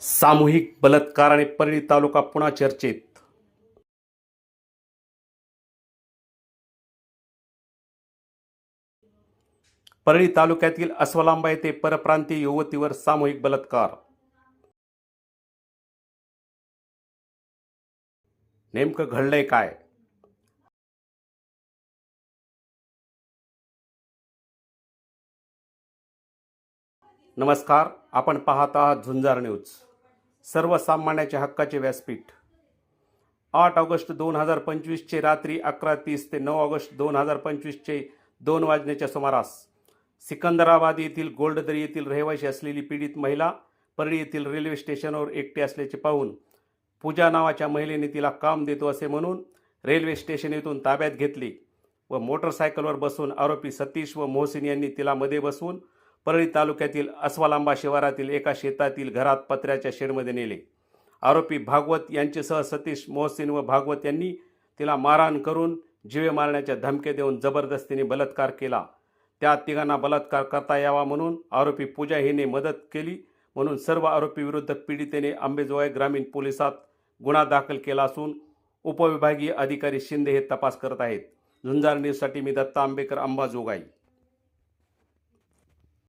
सामूहिक बलात्कार आणि परळी तालुका पुन्हा चर्चेत. परळी तालुक्यातील अस्वलांबा येथे परप्रांतीय युवतीवर सामूहिक बलात्कार. नेमकं घडलंय काय? नमस्कार आपण पाहत आहात झुंजार न्यूज. सर्वसामान्याच्या हक्काचे व्यासपीठ. आठ ऑगस्ट दोन हजार पंचवीसचे रात्री अकरा तीस ते नऊ ऑगस्ट दोन हजार पंचवीसचे दोन वाजण्याच्या सुमारास सिकंदराबाद येथील गोल्डदरी येथील रहिवासी असलेली पीडित महिला परळी येथील रेल्वे स्टेशनवर एकटी असल्याचे पाहून पूजा नावाच्या महिलेने तिला काम देतो असे म्हणून रेल्वे स्टेशन येथून ताब्यात घेतली व मोटरसायकलवर बसून आरोपी सतीश व मोहसिन यांनी तिला मध्ये बसवून परळी तालुक्यातील अस्वालांबा शिवारातील एका शेतातील घरात पत्र्याच्या शेडमध्ये नेले. आरोपी भागवत यांचेसह सतीश मोहसिन व भागवत यांनी तिला मारहाण करून जीवे मारण्याच्या धमक्या देऊन जबरदस्तीने बलात्कार केला. त्या तिघांना बलात्कार करता यावा म्हणून आरोपी पूजा हिने मदत केली म्हणून सर्व आरोपीविरुद्ध पीडितेने आंबेजोगाई ग्रामीण पोलिसात गुन्हा दाखल केला असून उपविभागीय अधिकारी शिंदे हे तपास करत आहेत. झुंजार न्यूजसाठी मी दत्ता आंबेकर अंबाजोगाई.